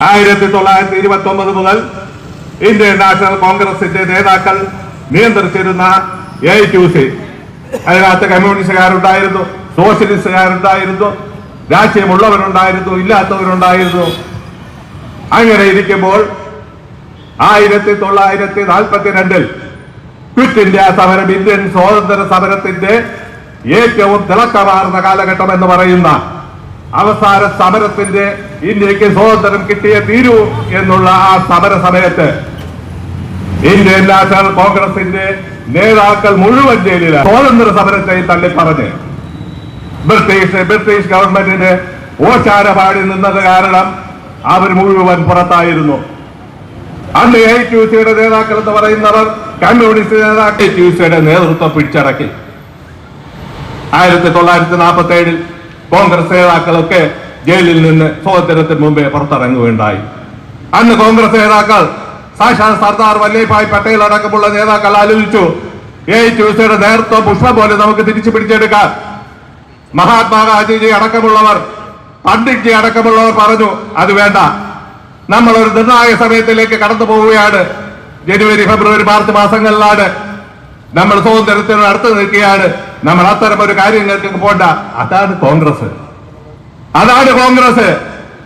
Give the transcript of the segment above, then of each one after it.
ആയിരത്തി തൊള്ളായിരത്തി ഇരുപത്തി ഒമ്പത് മുതൽ ഇന്ത്യൻ നാഷണൽ കോൺഗ്രസിന്റെ നേതാക്കൾ നിയന്ത്രിച്ചിരുന്ന എ ടു സി അതിനകത്ത് കമ്മ്യൂണിസ്റ്റുകാരുണ്ടായിരുന്നു സോഷ്യലിസ്റ്റുകാരുണ്ടായിരുന്നു രാഷ്ട്രീയമുള്ളവരുണ്ടായിരുന്നു ഇല്ലാത്തവരുണ്ടായിരുന്നു. അങ്ങനെ ഇരിക്കുമ്പോൾ ആയിരത്തി തൊള്ളായിരത്തി നാൽപ്പത്തിരണ്ടിൽ ക്വിറ്റ് ഇന്ത്യ സമരം ഇന്ത്യൻ സ്വാതന്ത്ര്യ സമരത്തിന്റെ ഏറ്റവും തിളക്കമാർന്ന കാലഘട്ടം എന്ന് പറയുന്ന അവസാന സമരത്തിന്റെ ഇന്ത്യയ്ക്ക് സ്വാതന്ത്ര്യം കിട്ടിയ തീരൂ എന്നുള്ള ആ സമര സമയത്ത് ഇന്ത്യൻ നാഷണൽ കോൺഗ്രസിന്റെ നേതാക്കൾ മുഴുവൻ ജയിലിലാണ് സ്വാതന്ത്ര്യ സമരത്തെ തള്ളിപ്പറഞ്ഞ്. ബ്രിട്ടീഷ് ബ്രിട്ടീഷ് ഗവൺമെന്റിന്റെ ഓശാരപാടി നിന്നത് കാരണം അവർ മുഴുവൻ പുറത്തായിരുന്നു. അന്ന് എ ടു സിയുടെ നേതാക്കൾ എന്ന് പറയുന്നവർ കമ്മ്യൂണിസ്റ്റ് നേതാക്കൾ. ടു സിയുടെ നേതൃത്വം പിടിച്ചടക്കി. ആയിരത്തി തൊള്ളായിരത്തി നാൽപ്പത്തി ഏഴിൽ കോൺഗ്രസ് നേതാക്കളൊക്കെ ജയിലിൽ നിന്ന് സ്വാതന്ത്ര്യത്തിന് മുമ്പേ പുറത്തിറങ്ങുകയുണ്ടായി. അന്ന് കോൺഗ്രസ് നേതാക്കൾ സാക്ഷാൽ സർദാർ വല്ലഭായ് പട്ടേൽ അടക്കമുള്ള നേതാക്കൾ ആലോചിച്ചു എ ടു പുഷ്പ നേതൃത്വം പുഷ്പം പോലെ നമുക്ക് തിരിച്ചു പിടിച്ചെടുക്കാം. മഹാത്മാഗാന്ധിജി അടക്കമുള്ളവർ പണ്ഡിറ്റ്ജി അടക്കമുള്ളവർ പറഞ്ഞു അത് വേണ്ട. നമ്മൾ ഒരു നിർണായക സമയത്തിലേക്ക് കടന്നു പോവുകയാണ്. ജനുവരി ഫെബ്രുവരി മാർച്ച് മാസങ്ങളിലാണ് നമ്മൾ സ്വാതന്ത്ര്യത്തിന് അടുത്ത് നിൽക്കുകയാണ്. നമ്മൾ അത്തരം ഒരു കാര്യങ്ങൾക്ക് പോണ്ട. അതാണ് കോൺഗ്രസ്. അതാണ് കോൺഗ്രസ്.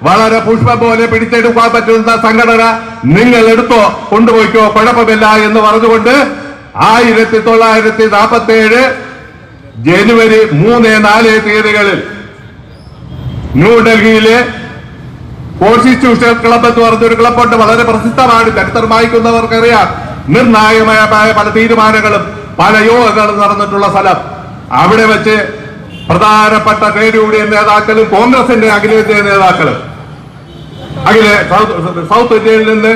വളരെ പുഷ്പം പോലെ പിടിച്ചെടുക്കാൻ പറ്റുന്ന സംഘടന നിങ്ങൾ എടുത്തോ കൊണ്ടുപോയിക്കോ കുഴപ്പമില്ല എന്ന് പറഞ്ഞുകൊണ്ട് ആയിരത്തി തൊള്ളായിരത്തി നാൽപ്പത്തി ഏഴ് ജനുവരി മൂന്ന് നാല് തീയതികളിൽ ന്യൂഡൽഹിയിലെ കോൺസ്റ്റിറ്റ്യൂഷൻ ക്ലബ് എന്ന് പറഞ്ഞൊരു ക്ലബുണ്ട് വളരെ പ്രസിദ്ധമാണ് ചരിത്രം വായിക്കുന്നവർക്കറിയാം. നിർണായകമായ പല തീരുമാനങ്ങളും പല യോഗങ്ങളും നടന്നിട്ടുള്ള സ്ഥലം. അവിടെ വെച്ച് പ്രധാനപ്പെട്ട യൂണിയൻ നേതാക്കളും കോൺഗ്രസിന്റെ അഖിലേന്ത്യാ നേതാക്കളും. അഖില സൗത്ത് സൗത്ത് ഇന്ത്യയിൽ നിന്ന്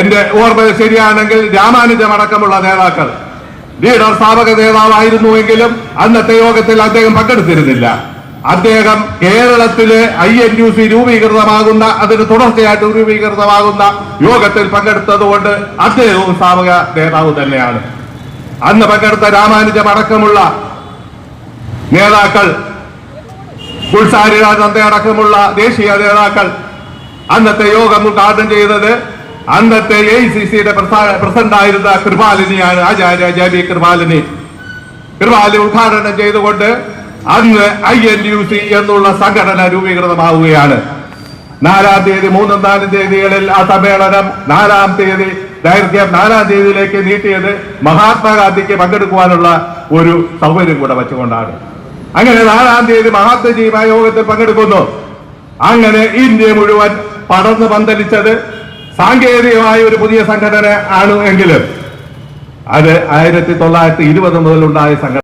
എന്റെ ഓർമ്മ ശരിയാണെങ്കിൽ രാമാനുജം അടക്കമുള്ള നേതാക്കൾ. ലീഡർ സ്ഥാപക നേതാവായിരുന്നുവെങ്കിലും അന്നത്തെ യോഗത്തിൽ അദ്ദേഹം പങ്കെടുത്തിരുന്നില്ല. അദ്ദേഹം കേരളത്തിലെ ഐ എൻ യു സി രൂപീകൃതമാകുന്ന അതിന് തുടർച്ചയായിട്ട് രൂപീകൃതമാകുന്ന യോഗത്തിൽ പങ്കെടുത്തതുകൊണ്ട് അദ്ദേഹവും സ്ഥാപക നേതാവ് തന്നെയാണ്. അന്ന് പങ്കെടുത്ത രാമാനുജം അടക്കമുള്ള നേതാക്കൾ ഗുൽസാരിനാഥ് അടക്കമുള്ള ദേശീയ നേതാക്കൾ അന്നത്തെ യോഗം ഉദ്ഘാടനം ചെയ്തത് അന്നത്തെ എ സി സിയുടെ പ്രസിഡന്റായിരുന്ന കൃപാലിനിയാണ് ആചാര്യ ജബി കൃപാലിനി. കൃപാലി ഉദ്ഘാടനം ചെയ്തുകൊണ്ട് അന്ന് ഐ എൻ യു സി എന്നുള്ള സംഘടന രൂപീകൃതമാവുകയാണ്. നാലാം തീയതി മൂന്നും നാലും തീയതികളിൽ ആ സമ്മേളനം നാലാം തീയതി ദൈർഘ്യം നാലാം തീയതിയിലേക്ക് നീട്ടിയത് മഹാത്മാഗാന്ധിക്ക് പങ്കെടുക്കുവാനുള്ള ഒരു സൗകര്യം കൂടെ വെച്ചുകൊണ്ടാണ്. അങ്ങനെ നാലാം തീയതി മഹാത്മജിയുമായ യോഗത്തിൽ പങ്കെടുക്കുന്നു. അങ്ങനെ ഇന്ത്യ മുഴുവൻ പടർന്ന് പന്തലിച്ചത് സാങ്കേതികമായ ഒരു പുതിയ സംഘടന ആണ് എങ്കിലും. അത് ആയിരത്തി തൊള്ളായിരത്തി ഇരുപത് മുതലുണ്ടായ സംഘടന